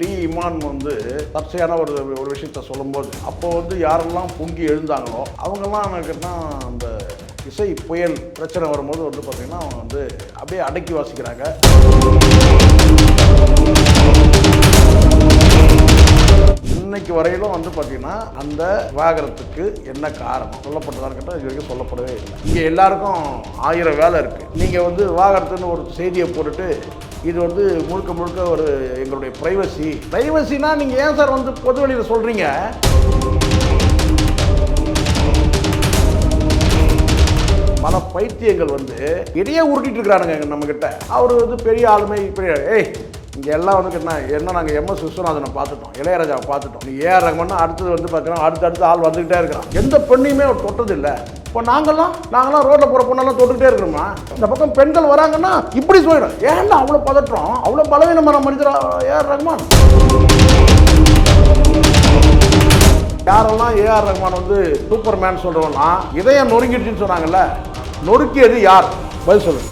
D Imman வந்து தற்செயான ஒரு ஒரு விஷயத்த சொல்லும்போது அப்போ வந்து யாரெல்லாம் பொங்கி எழுந்தாங்களோ அவங்கெல்லாம் எனக்கு தான் அந்த இசை புயல் பிரச்சனை வரும்போது வந்து பார்த்திங்கன்னா அவங்க வந்து அப்படியே அடக்கி வாசிக்கிறாங்க. இன்னைக்கு வரையிலும் வந்து பார்த்தீங்கன்னா அந்த விவாகரத்துக்கு என்ன காரணம்? சொல்லப்பட்டதான்னு கேட்டால் இது வரைக்கும் சொல்லப்படவே இல்லை. இங்கே எல்லாருக்கும் ஆயிரம் வேலை இருக்குது நீங்கள் வந்து விவாகரத்துன்னு ஒரு செய்தியை போட்டுட்டு இது வந்து முழுக்க முழுக்க ஒரு எங்களுடைய ப்ரைவசி ப்ரைவசினா நீங்கள் ஏன் சார் வந்து பொது வெளியில் சொல்கிறீங்க பல பைத்தியங்கள் வந்து இடையே உருட்டிட்டு இருக்கிறானுங்க நம்ம கிட்ட அவர் வந்து பெரிய ஆளுமை பெரிய ஏய் இங்கே எல்லாம் வந்து என்ன என்ன நாங்கள் எம்எஸ் விஸ்வநாதனை பார்த்துட்டோம் இளையராஜாவை பார்த்துட்டோம். நீ ஏஆர் ரஹ்மான் அடுத்தது வந்து பார்த்தீங்கன்னா அடுத்தடுத்து ஆள் வந்துக்கிட்டே இருக்கிறான். எந்த பெண்ணையுமே அவர் தொட்டது இல்லை இப்போ நாங்கெல்லாம் நாங்களாம் ரோட்டில் போகிற பொண்ணெல்லாம் தொட்டுக்கிட்டே இருக்கிறோமா இந்த பக்கம் பெண்கள் வராங்கன்னா இப்படி சொல்லிடும். ஏன்டா அவ்வளோ பதற்றம்? அவ்வளோ பலவீனமான மனிதரா ஏஆர் ரஹ்மான் யாரெல்லாம் ஏஆர் ரஹ்மான் வந்து சூப்பர் மேன் சொல்கிறவனா இதயம் நொறுங்கிடுச்சுன்னு சொன்னாங்கல்ல நொறுக்கியது யார்? பதில் சொல்லுங்க.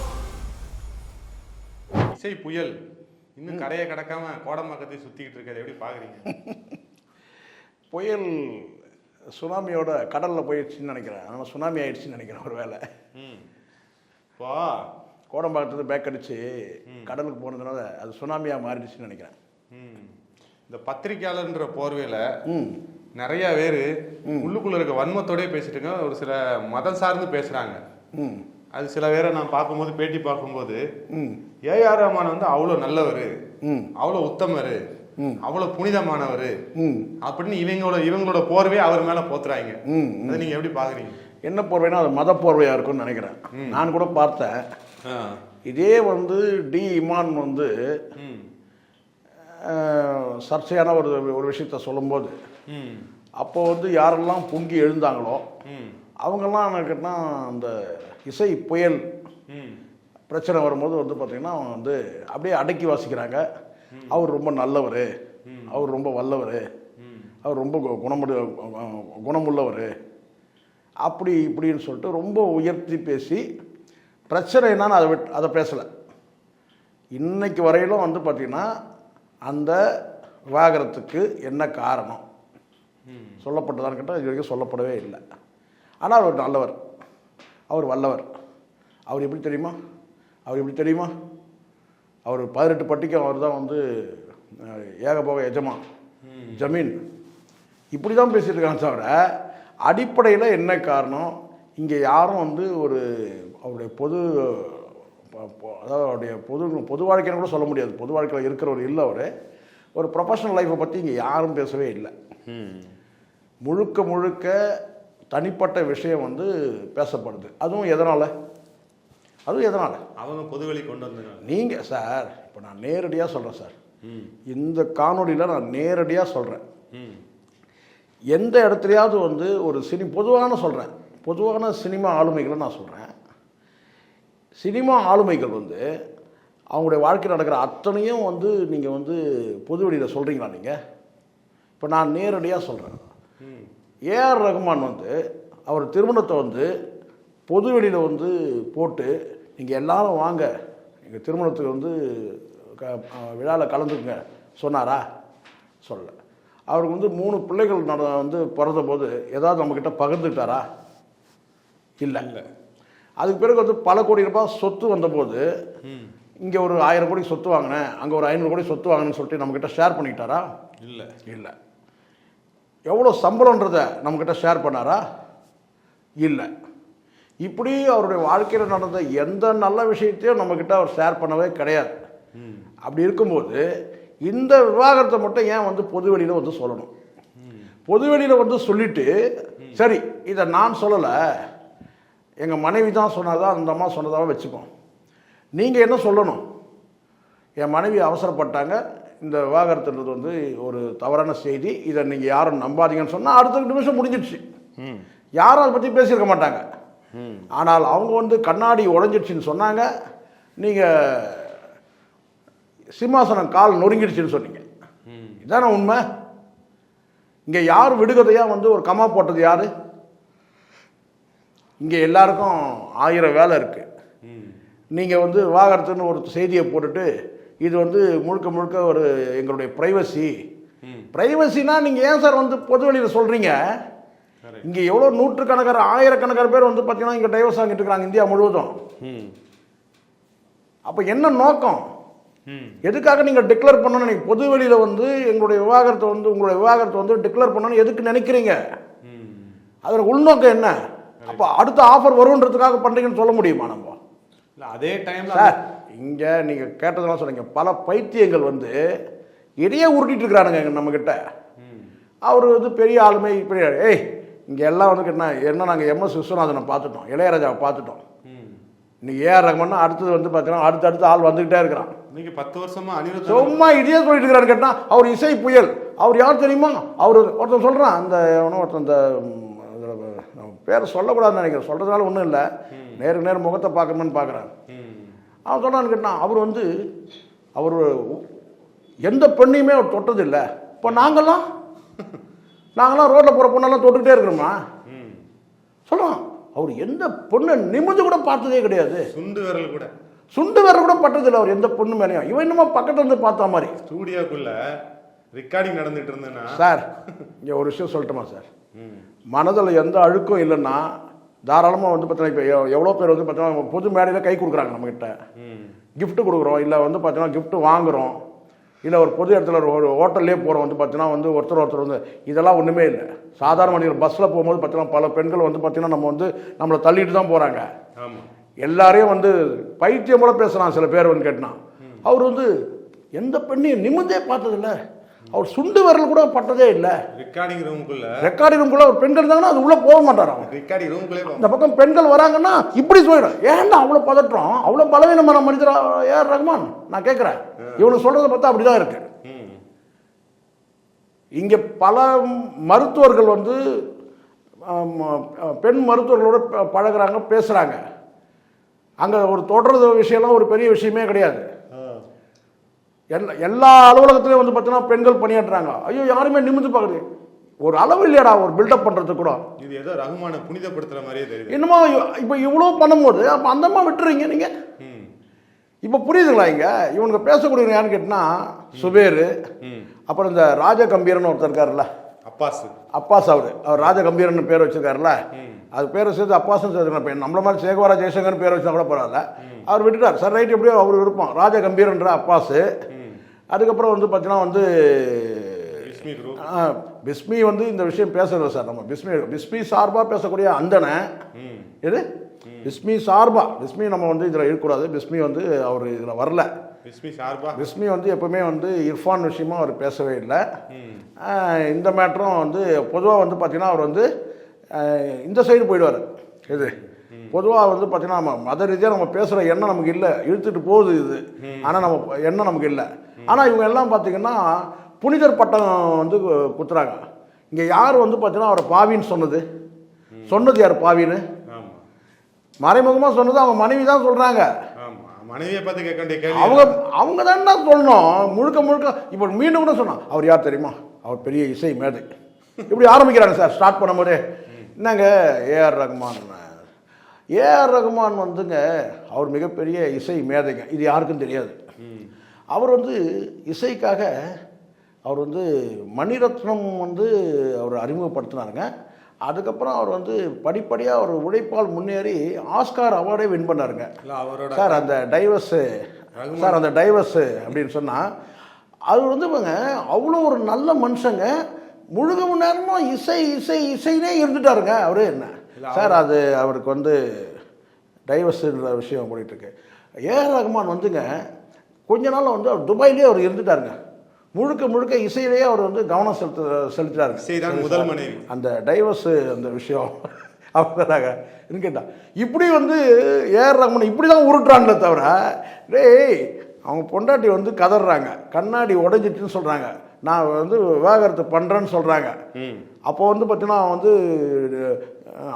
இசை புயல். இன்னும் கரையை கடக்காம கோடம்பாக்கத்தை சுத்திக்கிட்டு இருக்கிறத எப்படி பாக்குறீங்க? புயல் சுனாமியோட கடலில் போயிடுச்சுன்னு நினைக்கிறேன். ஆனால் சுனாமி ஆயிடுச்சுன்னு நினைக்கிறேன் ஒரு வேலை ம். இப்போ கோடம்பாக்கத்துலேருந்து பேக் அடிச்சு கடலுக்கு போனதுனால அது சுனாமியாக மாறிடுச்சுன்னு நினைக்கிறேன். ம். இந்த பத்திரிக்கையாளர்ன்ற போர்வையில ம். நிறைய பேர் உள்ளுக்குள்ள இருக்க வன்மத்தோடயே பேசிட்டுங்க ஒரு சில மதம் சார்ந்து பேசுறாங்க. ம். அது சில பேரை நான் பார்க்கும்போது பேட்டி பார்க்கும்போது ம். ஏஆர் ரஹ்மான் வந்து அவ்வளோ நல்லவர் ம். அவ்வளோ உத்தமர். அவ்வளோ புனிதமானவர். ம். அப்படின்னு இவங்களோட இவங்களோட போர்வையை அவர் மேல போத்துறாங்க. ம் அதை நீங்க எப்படி பாக்குறீங்க என்ன போர்வைனா அது மத போர்வையாக இருக்கும்னு நினைக்கிறேன். நான் கூட பார்த்தேன். இதே வந்து டி இமான் வந்து சர்ச்சையான ஒரு ஒரு விஷயத்த சொல்லும்போது அப்போ வந்து யாரெல்லாம் பொங்கி எழுந்தாங்களோ அவங்கெல்லாம் எனக்கு தான் அந்த இசை புயல் பிரச்சனை வரும்போது வந்து பார்த்திங்கன்னா அவங்க வந்து அப்படியே அடக்கி வாசிக்கிறாங்க. அவர் ரொம்ப நல்லவர். அவர் ரொம்ப வல்லவர். அவர் ரொம்ப குணமுடு குணமுள்ளவர். அப்படி இப்படின்னு சொல்லிட்டு ரொம்ப உயர்த்தி பேசி பிரச்சனை என்னன்னு அதை விட் அதை பேசலை. இன்னைக்கு வரையிலும் வந்து பார்த்திங்கன்னா அந்த விவாகரத்துக்கு என்ன காரணம்? சொல்லப்பட்டதான்னு கேட்டால் இது வரைக்கும் சொல்லப்படவே இல்லை. ஆனால் அவர் நல்லவர். அவர் வல்லவர். அவர் எப்படி தெரியுமா? அவர் எப்படி தெரியுமா? அவர் பதினெட்டு பட்டிக்கும் அவர் தான் வந்து ஏகபோக எஜமா ஜமீன். இப்படி தான் பேசிகிட்டு இருக்காங்க தவிர அடிப்படையில் என்ன காரணம்? இங்கே யாரும் வந்து ஒரு அவருடைய பொது அதாவது அவருடைய பொது பொது வாழ்க்கைன்னு கூட சொல்ல முடியாது. பொது வாழ்க்கையில் இருக்கிறவர் இல்லை அவர். ஒரு ப்ரொஃபஷனல் லைஃப்பை பற்றி இங்கே யாரும் பேசவே இல்லை. முழுக்க முழுக்க தனிப்பட்ட விஷயம் வந்து பேசப்படுது. அதுவும் எதனால்? அதுவும் எதனால்? அவங்க பொதுவெளி கொண்டு வந்தாங்க நீங்கள் சார் இப்போ நான் நேரடியாக சொல்கிறேன் சார். இந்த காணொளியில் நான் நேரடியாக சொல்கிறேன் எந்த இடத்துலையாவது வந்து ஒரு சினி பொதுவான சொல்கிறேன் பொதுவான சினிமா ஆளுமைகளை நான் சொல்கிறேன் சினிமா ஆளுமைகள் வந்து அவங்களுடைய வாழ்க்கையில் நடக்கிற அத்தனையும் வந்து நீங்கள் வந்து பொது வெளியில் சொல்கிறீங்களா நீங்கள் இப்போ நான் நேரடியாக சொல்கிறேன் ஏஆர் ரகுமான் வந்து அவர் திருமணத்தை வந்து பொது வெளியில் வந்து போட்டு நீங்கள் எல்லாரும் வாங்க. எங்கள் திருமணத்துக்கு வந்து க விழாவில் கலந்துக்குங்க. சொன்னாரா? சொல்லல. அவருக்கு வந்து மூணு பிள்ளைகள் நட வந்து பிறந்த போது ஏதாவது நம்மக்கிட்ட பகிர்ந்துக்கிட்டாரா? இல்லை. இல்லை. அதுக்கு பிறகு வந்து பல கோடி ரூபாய் சொத்து வந்தபோது இங்கே ஒரு ஆயிரம் கோடி சொத்து வாங்கினேன் அங்கே ஒரு ஐநூறு கோடி சொத்து வாங்கினேன்னு சொல்லிட்டு நம்மக்கிட்ட ஷேர் பண்ணிக்கிட்டாரா? இல்லை. இல்லை. எவ்வளோ சம்பளன்றதை நம்மக்கிட்ட ஷேர் பண்ணாரா? இல்லை. இப்படி அவருடைய வாழ்க்கையில் நடந்த எந்த நல்ல விஷயத்தையும் நம்மக்கிட்ட அவர் ஷேர் பண்ணவே கிடையாது. அப்படி இருக்கும்போது இந்த விவாகரத்தை மட்டும் ஏன் வந்து பொது வெளியில் வந்து சொல்லணும்? பொது வெளியில் வந்து சொல்லிட்டு சரி இதை நான் சொல்லலை. எங்கள் மனைவி தான் சொன்னதா அந்த அம்மா சொன்னதாக வச்சுப்போம் நீங்கள் என்ன சொல்லணும்? என் மனைவி அவசரப்பட்டாங்க. இந்த விவாகரத்துன்றது வந்து ஒரு தவறான செய்தி. இதை நீங்கள் யாரும் நம்பாதீங்கன்னு சொன்னால் அடுத்த நிமிஷம் முடிஞ்சிடுச்சு. யாரும் அதை பற்றி பேசியிருக்க மாட்டாங்க. ஆனால் அவங்க வந்து கண்ணாடி உடைஞ்சிடுச்சின்னு சொன்னாங்க. நீங்கள் சிம்மாசனம் கால் நொறுங்கிடுச்சுன்னு சொன்னீங்க. இதானே உண்மை? இங்கே யார் விடுகதையாக வந்து ஒரு கமா போட்டது யார்? இங்கே எல்லாருக்கும் ஆயிரம் வேலை இருக்குது நீங்கள் வந்து விவாகரத்துன்னு ஒரு செய்தியை போட்டுட்டு இது வந்து முழுக்க முழுக்க ஒரு எங்களுடைய ப்ரைவசி ப்ரைவசினா நீங்கள் ஏன் சார் வந்து பொது வெளியில் சொல்கிறீங்க. இங்கே எவ்வளோ நூற்றுக்கணக்கான ஆயிரக்கணக்கான பேர் வந்து பார்த்தீங்கன்னா இங்கே டைவர்ஸ் வாங்கிட்டு இருக்காங்க இந்தியா முழுவதும். ம். அப்போ என்ன நோக்கம்? எதுக்காக நீங்கள் டிக்ளேர் பண்ணணும்னு நினைக்க பொது வெளியில் வந்து எங்களுடைய விவாகரத்தை வந்து உங்களுடைய விவாகரத்தை வந்து டிக்ளேர் பண்ணணும்னு எதுக்கு நினைக்கிறீங்க? அதில் உள்நோக்கம் என்ன? அப்போ அடுத்த ஆஃபர் வரும்ன்றதுக்காக பண்ணுறீங்கன்னு சொல்ல முடியுமா நம்ம? இல்ல அதே டைம்ல சார் இங்கே நீங்கள் கேட்டதெல்லாம் சொன்னீங்க பல பைத்தியங்கள் வந்து இடையே உருட்டிட்டு இருக்கிறானுங்க நம்மக்கிட்ட அவர் வந்து பெரிய ஆளுமை பெரிய ஏய் இங்கே எல்லாம் வந்து என்ன என்ன நாங்கள் எம்எஸ் விஸ்வநாதனை பார்த்துட்டோம் இளையராஜாவை பார்த்துட்டோம். இன்னைக்கு ஏஆர் ரஹ்மான் அடுத்தது வந்து பார்த்தீங்கன்னா அடுத்தடுத்து ஆள் வந்துக்கிட்டே இருக்கிறான். இன்னைக்கு பத்து வருஷமா அனிருத் சும்மா இதையே சொல்லிட்டு இருக்கிறான்னு கேட்டால் அவர் இசை புயல். அவர் யார் தெரியுமா? அவர் ஒருத்தன் சொல்கிறான் அந்த ஒருத்தன் இந்த பேரை சொல்லக்கூடாதுன்னு நினைக்கிறேன். சொல்கிறதுனால ஒன்றும் இல்லை. நேருக்கு நேர் முகத்தை பார்க்கணும்னு பார்க்குறேன் ம். அவன் சொல்கிறான்னு கேட்டான் அவர் வந்து அவர் எந்த பெண்ணையுமே அவர் தொட்டதில்லை. இப்போ நாங்கள்லாம் நாங்களாம் ரோட்டில் போகிற பொண்ணெல்லாம் தொட்டுக்கிட்டே இருக்கிறோமா ம். சொல்லுவான் அவர் எந்த பொண்ணை நிமிந்து கூட பார்த்ததே கிடையாது. சுண்டு விரல் கூட. சுண்டு வேற கூட பட்டதில்லை அவர் எந்த பொண்ணு மேலேயும். இவன் என்னமோ பக்கத்துல இருந்து பார்த்த மாதிரி. ஸ்டூடியோக்குள்ள ரெக்கார்டிங் நடந்துட்டு இருந்தேன்னா சார் இங்கே ஒரு விஷயம் சொல்லட்டுமா சார்? மனதில் எந்த அழுக்கும் இல்லைன்னா தாராளமாக வந்து பார்த்தீங்கன்னா இப்போ எவ்வளோ பேர் வந்து பார்த்தீங்கன்னா பொது மேடையில் கை கொடுக்குறாங்க நம்மக்கிட்ட gift கொடுக்குறோம் இல்லை வந்து பார்த்தீங்கன்னா gift வாங்குறோம். இல்லை ஒரு பொது இடத்துல ஒரு- ஹோட்டல்லே போகிறோம் வந்து பார்த்தீங்கன்னா வந்து ஒருத்தர் ஒருத்தர் வந்து இதெல்லாம் ஒன்றுமே இல்லை. சாதாரண மனிதர் பஸ்ஸில் போகும்போது பார்த்தீங்கன்னா பல பெண்கள் வந்து பார்த்தீங்கன்னா நம்ம வந்து நம்மளை தள்ளிட்டு தான் போகிறாங்க எல்லாரையும் வந்து பைத்தியம் கூட பேசுகிறான் சில பேர் வந்து கேட்டான். அவர் வந்து எந்த பெண்ணையும் நிமிந்தே பார்த்ததில்ல. அவர் சுண்டு விரல் கூட பட்டதே இல்லை. ரெக்கார்டிங் ரூமுக்குள்ள ரெக்கார்டிங் ரூம்குள்ள ஒரு பெண்கள் இருந்தாங்கன்னா அது உள்ளே போக மாட்டார் அவன். ரெக்கார்டிங் ரூமுக்குள்ளே இந்த பக்கம் பெண்கள் வராங்கன்னா இப்படி சொல்லிடும். ஏன்டா அவ்வளோ பதற்றம்? அவ்வளோ பலவீனமான மனிதரா ஏஆர் ரஹ்மான்? நான் கேட்குறேன் இவனுக்கு சொல்கிறத பார்த்தா அப்படி தான் இருக்கு இங்கே பல மருத்துவர்கள் வந்து பெண் மருத்துவர்களோட பழகுறாங்க பேசுகிறாங்க அங்கே ஒரு தொடர்றது விஷயம்லாம் ஒரு பெரிய விஷயமே கிடையாது. எல்லா எல்லா அலுவலகத்துலேயும் வந்து பார்த்தீங்கன்னா பெண்கள் பணியாற்றுறாங்க. ஐயோ யாருமே நிமிந்து பார்க்குறது. ஒரு அளவு இல்லையாடா ஒரு பில்டப் பண்ணுறதுக்கு கூட. இது ஏதோ ரகுமான புனிதப்படுத்துற மாதிரியே தெரியுது. என்னமோ இப்போ இவ்வளோ பண்ணும்போது அப்போ அந்தம்மா விட்டுறீங்க நீங்கள் இப்போ புரியுதுங்களா இங்க? இவனுங்க பேசக்கூடியவங்க யாருன்னு கேட்டினா சுபேர் அப்புறம் இந்த ராஜகம்பீரன் ஒருத்தர் இருக்காருல்ல? அப்பாஸ் அப்பாஸ் அவர். அவர் ராஜகம்பீரன் பேர் வச்சிருக்காருல்ல? அது பேரை சேர்த்து அப்பாஸ்னு சேர்த்துக்கலாம் நம்மள மாதிரி சேகவாரா ஜெயசங்கர் பேர் வச்சா கூட பரவாயில்ல. அவர் விட்டுட்டார். சார் ரைட் எப்படியோ அவர் விருப்பம். ராஜகம்பீரன்ற அப்பாஸு ம். அதுக்கப்புறம் வந்து பார்த்தீங்கன்னா வந்து பிஸ்மி வந்து இந்த விஷயம் பேசுறது சார் நம்ம. பிஸ்மி பிஸ்மி சார்பாக பேசக்கூடிய அந்தனை எது? பிஸ்மி சார்பா. பிஸ்மி நம்ம வந்து இதில் இருக்கக்கூடாது. பிஸ்மி வந்து அவர் இதில் வரல. விஸ்மி சார்பா? பிஸ்மி வந்து எப்பவுமே வந்து இர்ஃபான் விஷயமா அவர் பேசவே இல்லை. இந்த மேட்டரும் வந்து பொதுவாக வந்து பார்த்தீங்கன்னா அவர் வந்து இந்த சைடு போயிடுவார். இது பொதுவாக வந்து பார்த்தீங்கன்னா மத ரீதியாக நம்ம பேசுகிற எண்ணம் நமக்கு இல்லை. இழுத்துட்டு போகுது இது. ஆனால் நம்ம எண்ணம் நமக்கு இல்லை. ஆனால் இவங்க எல்லாம் பார்த்தீங்கன்னா புனிதர் பட்டம் வந்து குத்துறாங்க. இங்கே யார் வந்து பார்த்தீங்கன்னா அவரை பாவின்னு சொன்னது. சொன்னது யார்? பாவின்னு. மறைமுகமாக சொன்னது அவங்க மனைவி தான் சொல்கிறாங்க மனைவியை பார்த்து கேட்க வேண்டிய அவங்க அவங்க தானே சொல்லணும்? முழுக்க முழுக்க இப்போ மீண்டும் கூட சொன்னான். அவர் யார் தெரியுமா? அவர் பெரிய இசை மேதை. இப்படி ஆரம்பிக்கிறாங்க சார் ஸ்டார்ட் பண்ணும்போதே. என்னங்க? ஏஆர் ரகுமான் ஏஆர் ரகுமான் வந்துங்க அவர் மிகப்பெரிய இசை மேதைங்க. இது யாருக்கும் தெரியாது. அவர் வந்து இசைக்காக அவர் வந்து மணிரத்னம் வந்து அவர் அறிமுகப்படுத்தினாருங்க. அதுக்கப்புறம் அவர் வந்து படிப்படியாக அவர் உழைப்பால் முன்னேறி ஆஸ்கார் அவார்டே வின் பண்ணாருங்க. அவரோட சார் அந்த டைவர்ஸு சார் அந்த டைவர்ஸு அப்படின்னு சொன்னால் அது வந்து இவங்க அவ்வளோ ஒரு நல்ல மனுஷங்க முழுக்க மணி நேரமும் இசை இசை இசைனே இருந்துட்டாருங்க. அவரு என்ன? சார் அது அவருக்கு வந்து டைவர்ஸுன்ற விஷயம் போயிட்டு இருக்கு ஏஆர் ரஹ்மான் வந்துங்க கொஞ்ச நாள் வந்து அவர் துபாயிலே அவர் இருந்துட்டாருங்க. முழுக்க முழுக்க இசையிலேயே அவர் வந்து கவனம் செலுத்த இசைதான் முதல் மனைவி. அந்த டைவர்ஸு அந்த விஷயம் அவங்கதாங்க. கேட்டா இப்படி வந்து ஏஆர் ரஹ்மான் இப்படி தான் உருட்டுறாங்களே தவிர டேய் அவங்க பொண்டாட்டி வந்து கதறாங்க கண்ணாடி உடைஞ்சிட்டுன்னு சொல்கிறாங்க நான் வந்து விவாகரத்து பண்ணுறேன்னு சொல்கிறாங்க அப்போ வந்து பார்த்தீங்கன்னா வந்து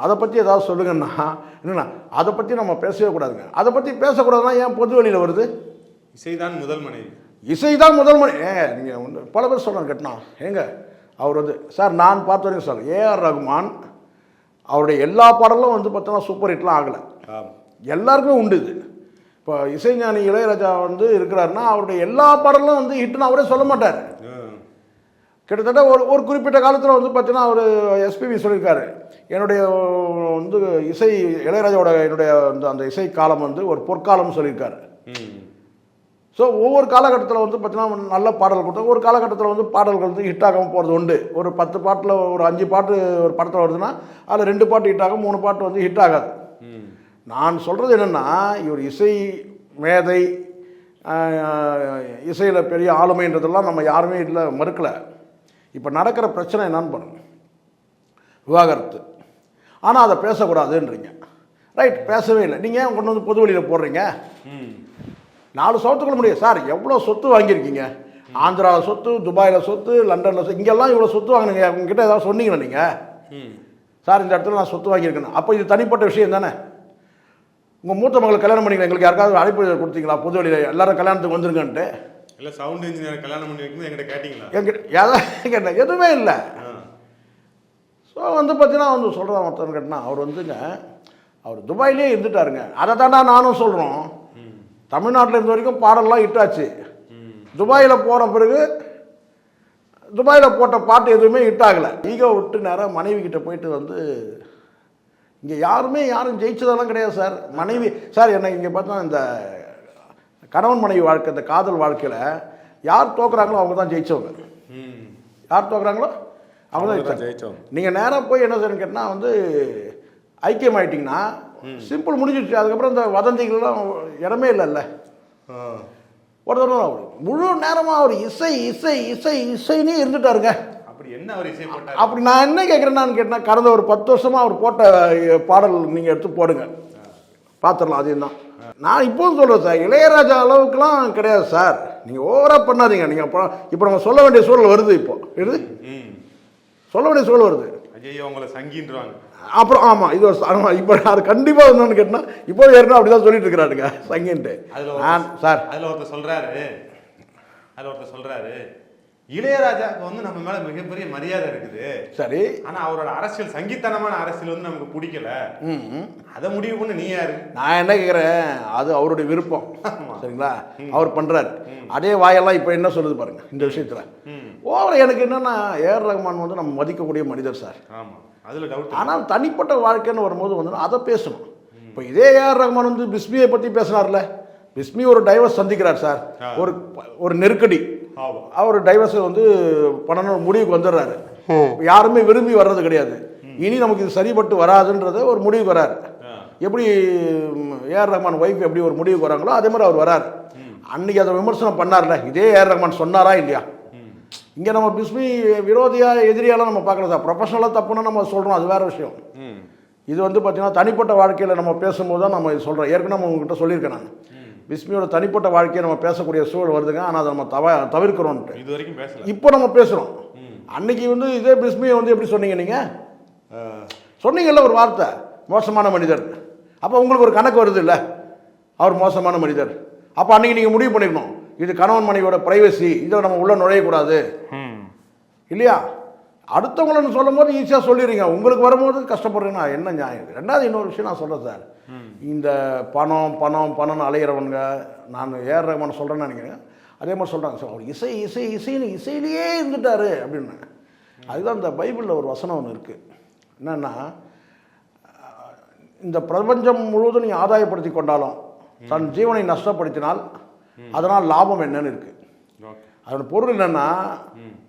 அதை பற்றி ஏதாவது சொல்லுங்கன்னா என்னண்ணா அதை பற்றி நம்ம பேசவே கூடாதுங்க. அதை பற்றி பேசக்கூடாதுன்னா ஏன் பொது வெளியில் வருது? இசைதான் முதல் மனைவி. இசை தான் முதல் மணி ஏ நீங்கள் வந்து பல பேர் சொல்கிறாங்க கேட்டனா. ஏங்க அவர் வந்து சார் நான் பார்த்த வரைக்கும் சார் ஏஆர் ரகுமான் அவருடைய எல்லா பாடலும் வந்து பார்த்தோன்னா சூப்பர் ஹிட்லாம் ஆகலை. எல்லாருக்குமே உண்டு இது. இப்போ இசைஞானி இளையராஜா வந்து இருக்கிறாருன்னா அவருடைய எல்லா பாடலும் வந்து ஹிட்னு அவரே சொல்ல மாட்டார். கிட்டத்தட்ட ஒரு ஒரு குறிப்பிட்ட காலத்தில் வந்து பார்த்தீங்கன்னா அவர் எஸ்பிபி சொல்லியிருக்காரு. என்னுடைய வந்து இசை இளையராஜாவோட என்னுடைய அந்த அந்த இசை காலம் வந்து ஒரு பொற்காலம்னு சொல்லியிருக்காரு. ஸோ ஒவ்வொரு காலகட்டத்தில் வந்து பார்த்தீங்கன்னா நல்ல பாடல் கொடுத்தா ஒரு காலகட்டத்தில் வந்து பாடல்கள் வந்து ஹிட் ஆகாமல் போகிறது உண்டு. ஒரு பத்து பாட்டில் ஒரு அஞ்சு பாட்டு ஒரு படத்தில் வருதுன்னா அதில் ரெண்டு பாட்டு ஹிட் ஆகும் மூணு பாட்டு வந்து ஹிட் ஆகாது. நான் சொல்கிறது என்னென்னா இவர் இசை மேதை இசையில் பெரிய ஆளுமைன்றதெல்லாம் நம்ம யாருமே இல்லை மறுக்கலை. இப்போ நடக்கிற பிரச்சனை என்னன்னு பாருங்க. விவாகரத்து. ஆனால் அதை பேசக்கூடாதுன்றீங்க. ரைட் பேசவே இல்லை. நீங்கள் ஏன் கொண்டு வந்து பொது வழியில் போடுறீங்க? நாலு சோத்துக்குள்ள முடியும் சார் எவ்வளோ சொத்து வாங்கியிருக்கீங்க? ஆந்திராவில் சொத்து துபாயில் சொத்து லண்டனில் சொத்து இங்கெல்லாம் இவ்வளோ சொத்து வாங்கினீங்க. உங்ககிட்ட ஏதாவது சொன்னீங்களா நீங்கள் சார் இந்த இடத்துல நான் சொத்து வாங்கியிருக்கேன். அப்போ இது தனிப்பட்ட விஷயம் தானே? உங்கள் மூத்த மகள் கல்யாணம் பண்ணிக்கலாம் எங்களுக்கு யாருக்காவது அழைப்பு கொடுத்தீங்களா? பொது வழியில் எல்லாரும் கல்யாணத்துக்கு வந்துருங்கன்ட்டு. இல்ல சவுண்ட் இன்ஜினியர் கல்யாணம் பண்ணி வைக்கும்போது என்கிட்ட கேட்டீங்களா? எங்கிட்ட எதை கேட்டேன் எதுவுமே இல்லை. ஸோ வந்து பார்த்தீங்கன்னா வந்து சொல்கிறான் ஒருத்தர் கேட்டினா அவர் வந்துங்க அவர் துபாயிலே இருந்துட்டாருங்க. அதை தாண்டா நானும் சொல்கிறோம் தமிழ்நாட்டில் இருந்த வரைக்கும் பாடல்லாம் இட்டாச்சு. துபாயில் போன பிறகு துபாயில் போட்ட பாட்டு எதுவுமே ஹிட் ஆகலை ஈகோ விட்டு நேராக மனைவி கிட்ட போயிட்டு வந்து இங்கே யாருமே யாரும் ஜெயிச்சதெல்லாம் கிடையாது சார். மனைவி சார் என்ன இங்கே பார்த்தா இந்த கணவன் மனைவி வாழ்க்கை இந்த காதல் வாழ்க்கையில் யார் தோக்குறாங்களோ அவங்க தான் ஜெயிச்சவங்க. யார் தோக்குறாங்களோ அவங்க தான் ஜெயிச்சவங்க. நீங்கள் நேராக போய் என்ன செய்யணும் கேட்டால் வந்து ஐக்கியம் ஆயிட்டீங்கன்னா சிம்பிள் முடிஞ்சிடுச்சு அதுக்கப்புறம் இந்த வதந்திகள்லாம் இடமே இல்லைல்ல. ஒரு தடவை அவர். முழு நேரமாக அவர் இசை இசை இசை இசைனே இருந்துட்டாருங்க. அப்படி என்ன அவர் இசை போட்டார்? அப்படி நான் என்ன கேட்குறேன்னு கேட்டால் கடந்த ஒரு பத்து வருஷமாக அவர் போட்ட பாடல் நீங்கள் எடுத்து போடுங்க. பார்த்துடலாம் அதையும் தான். நான் இப்போவும் சொல்கிறேன் சார் இளையராஜா அளவுக்குலாம் கிடையாது சார். நீங்கள் ஓவராக பண்ணாதீங்க. நீங்கள் இப்போ இப்போ நம்ம சொல்ல வேண்டிய சூழல் வருது இப்போ. ம். சொல்ல வேண்டிய சூழல் வருது. ஐயோ உங்களை சங்கின்றாங்க அப்புறம் ஆமாம் இது ஒரு ஆமா, இப்போ அது கண்டிப்பாக என்னன்னு கேட்டால் இப்போ ஏற்கனவே அப்படி தான் சொல்லிட்டு இருக்கிறாருங்க சங்கின்ட்டு நான் சார். அதுல ஒருத்தர் சொல்றாரு. அதுல ஒருத்தர் சொல்றாரு. இளையராஜாவுக்கு வந்து நம்ம மேல மிகப்பெரிய மரியாதை இருக்குது. சரி. ஆனா அவரோட அரசியல் சங்கித்தனமான அரசியல் வந்து நமக்கு பிடிக்கல. அதை முடிவு பண்ண நீ யாரு? நான் என்ன கேட்குறேன் அது அவருடைய விருப்பம். சரிங்களா? அவர் பண்ணுறாரு அதே வாயெல்லாம் இப்போ என்ன சொல்லுது பாருங்க இந்த விஷயத்தில். ஓவர் எனக்கு என்னன்னா ஏஆர் ரஹ்மான் வந்து நம்ம மதிக்கக்கூடிய மனிதர் சார். ஆமா. அதுல டவுட் ஆனால் தனிப்பட்ட வாழ்க்கைன்னு வரும்போது வந்து அதை பேசணும். இப்போ இதே ஏஆர் ரஹ்மான் வந்து பிஸ்மியை பற்றி பேசினார்ல. பிஸ்மி ஒரு டைவர்ஸ் சந்திக்கிறார் சார். ஒரு ஒரு நெருக்கடி. அவர் டைவர்ஸை வந்து பண்ணணும் முடிவுக்கு வந்துடுறாரு. யாருமே விரும்பி வர்றது கிடையாது. இனி நமக்கு இது சரிப்பட்டு வராதுன்றத ஒரு முடிவுக்கு வராரு. எப்படி ஏஆர் ரஹ்மான் ஒய்ஃப் எப்படி ஒரு முடிவுக்கு வராங்களோ அதே மாதிரி அவர் வராரு. அன்னைக்கு அதை விமர்சனம் பண்ணார்ல. இதே ஏஆர் ரஹ்மான் சொன்னாரா இல்லையா? இங்கே நம்ம பிஸ்மி விரோதியா எதிரியாலாம் நம்ம பார்க்கல சார் ப்ரொஃபஷனலாக தப்புன்னு நம்ம சொல்கிறோம் அது வேற விஷயம். இது வந்து பார்த்தீங்கன்னா தனிப்பட்ட வாழ்க்கையில் நம்ம பேசும்போது தான் நம்ம இது சொல்கிறோம் ஏற்கனவே நம்ம உங்ககிட்ட சொல்லியிருக்கேன் நான். பிஸ்மியோட தனிப்பட்ட வாழ்க்கையை நம்ம பேசக்கூடிய சூழல் வருதுங்க. ஆனால் அதை நம்ம தவ தவிர்க்கிறோன்ட்டு. இது வரைக்கும் பேசல. இப்போ நம்ம பேசுகிறோம் அன்னைக்கு வந்து இதே பிஸ்மியை வந்து எப்படி சொன்னீங்க நீங்கள். சொன்னீங்கல்ல ஒரு வார்த்தை மோசமான மனிதர். அப்போ உங்களுக்கு ஒரு கணக்கு வருது இல்லை? அவர் மோசமான மனிதர். அப்போ அன்னைக்கு நீங்கள் முடிவு பண்ணிக்கணும். இது கணவன் மனைவியோட பிரைவசி இதில் நம்ம உள்ளே நுழையக்கூடாது. ம் இல்லையா? அடுத்தவங்களன்னு சொல்லும் போது ஈஸியாக சொல்லிடுறீங்க. உங்களுக்கு வரும்போது கஷ்டப்படுறீங்கன்னா என்ன நியாயம் இது? ரெண்டாவது இன்னொரு விஷயம் நான் சொல்கிறேன் சார். இந்த பணம் பணம் பணம்னு அலையிறவனுங்க நான் ரஹ்மான் சொல்கிறேன்னு நினைக்கிறேன். அதே மாதிரி சொல்கிறாங்க சார் அவர் இசை இசை இசைன்னு இசையிலேயே இருந்துட்டாரு அப்படின்னு. அதுதான் இந்த பைபிளில் ஒரு வசனம் ஒன்று இருக்குது என்னன்னா இந்த பிரபஞ்சம் முழுவதும் நீ ஆதாயப்படுத்தி கொண்டாலும் தன் ஜீவனை நஷ்டப்படுத்தினால் அதனால் லாபம் என்னன்னு இருக்குது அதோட பொருள் என்னன்னா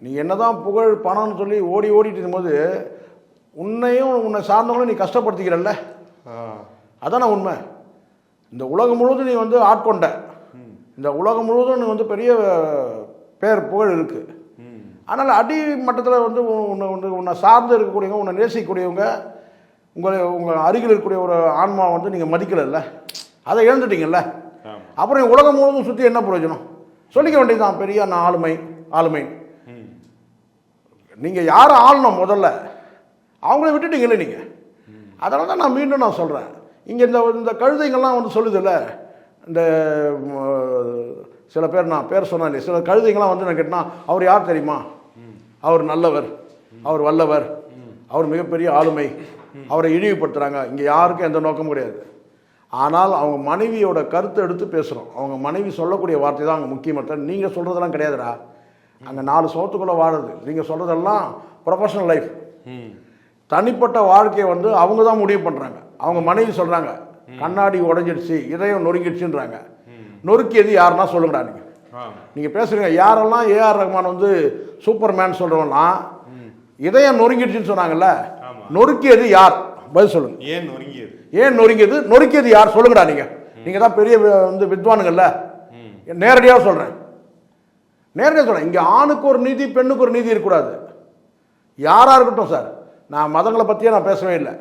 நீ என்னதான் புகழ் பணம்னு சொல்லி ஓடி ஓடிட்டு இருக்கும்போது உன்னையும் உன்னை சார்ந்தவங்களும் நீ கஷ்டப்படுத்திக்கிறல்ல? அதானே உண்மை. இந்த உலகம் முழுவதும் நீ வந்து ஆட்கொண்ட. இந்த உலகம் முழுவதும் நீ வந்து பெரிய பேர் புகழ் இருக்கு. ம். ஆனால் அடி மட்டத்தில் வந்து உன்னை வந்து உன்னை சார்ந்து இருக்கக்கூடியவங்க உன்னை நேசிக்கக்கூடியவங்க உங்களை உங்கள் அருகில் இருக்கக்கூடிய ஒரு ஆன்மா வந்து நீங்கள் மதிக்கலைல்ல? அதை இழந்துட்டீங்கல்ல? அப்புறம் உலகம் முழுவதும் சுற்றி என்ன பிரயோஜனம்? சொல்லிக்க வேண்டியது தான் பெரிய நான் ஆளுமை ஆளுமை. நீங்கள் யாரை ஆளணும் முதல்ல? அவங்கள விட்டுட்டீங்களே நீங்கள் அதனால தான் நான் மீண்டும் நான் சொல்கிறேன் இங்கே இந்த இந்த கழுதைங்கள்லாம் வந்து சொல்லுதில்ல இந்த சில பேர் நான் பேர் சொன்னேன் இல்லையா, சில கழுதைங்கள்லாம் வந்து நான் கேட்டேன்னா அவர் யார் தெரியுமா? அவர் நல்லவர். அவர் வல்லவர். அவர் மிகப்பெரிய ஆளுமை. அவரை இழிவுபடுத்துகிறாங்க இங்கே யாருக்கும் எந்த நோக்கமும் கிடையாது. ஆனால் அவங்க மனைவியோட கருத்தை எடுத்து பேசுகிறோம் அவங்க மனைவி சொல்லக்கூடிய வார்த்தை தான் அங்கே முக்கியமற்ற நீங்கள் சொல்கிறதெல்லாம் கிடையாதுடா. அங்கே நாலு சோத்துக்குள்ளே வாழுது. நீங்கள் சொல்கிறதெல்லாம் ப்ரொஃபஷனல் லைஃப் தனிப்பட்ட வாழ்க்கையை வந்து அவங்க தான் முடிவு பண்ணுறாங்க அவங்க மனைவி சொல்கிறாங்க கண்ணாடி உடைஞ்சிடுச்சு இதயம் நொறுங்கிடுச்சுன்றாங்க. நொறுக்கியது யாருன்னா சொல்லுங்கடா நீங்கள் நீங்கள் பேசுகிறீங்க யாரெல்லாம் ஏஆர் ரஹ்மான் வந்து சூப்பர் மேன் சொல்கிறவங்களாம் இதயம் நொறுங்கிடுச்சுன்னு சொன்னாங்கல்ல. நொறுக்கியது யார்? பதில் சொல்லுங்க. ஏன் நொறுங்கியது? ஏன் நொறுங்கியது? நொறுக்கியது யார்? சொல்லுங்கடா நீங்கள் நீங்கள் தான் பெரிய வந்து வித்வானுங்கள்ல நேரடியாக சொல்கிறேன் நேரடியாக சொல்கிறேன் இங்கே ஆணுக்கு ஒரு நீதி பெண்ணுக்கு ஒரு நீதி இருக்கக்கூடாது. யாராக இருக்கட்டும் சார். நான் மதங்களை பற்றியே நான் பேசவே இல்லை.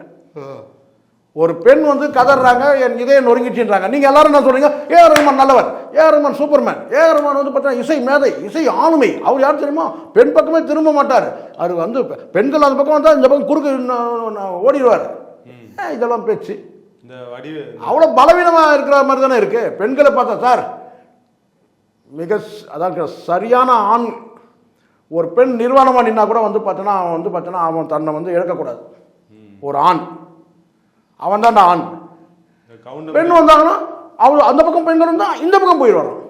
ஒரு பெண் வந்து கதறாங்க என் இதயம் நொறுங்கிச்சுன்றாங்க நீங்கள் எல்லாரும் என்ன சொல்றீங்க? ஏ ரஹ்மான் நல்லவர் A Rahman superman A Rahman வந்து பார்த்தீங்கன்னா இசை மேதை இசை ஆளுமை. அவர் யார் தெரியுமா? பெண் பக்கமே திரும்ப மாட்டார். அவர் வந்து பெண்கள் அந்த பக்கம் வந்தால் இந்த பக்கம் குறுக்கு ஓடிடுவார். இதெல்லாம் பேச்சு. இந்த வடிவு அவ்வளோ பலவீனமாக இருக்கிற மாதிரி தானே இருக்கு. பெண்களை பார்த்தா சார் மிக அதாவது சரியான ஆண் ஒரு பெண் நிர்வாணமாக நின்னா கூட வந்து பார்த்தோன்னா அவன் வந்து பார்த்தோன்னா அவன் தன்னை வந்து இழக்கக்கூடாது. ஒரு ஆண். அவன் ஆண் இந்த கவுண்டர் பெண் வந்தாங்கன்னா அவள் அந்த பக்கம் பெண்கள் இருந்தால் இந்த பக்கம் போயிடுவாராம்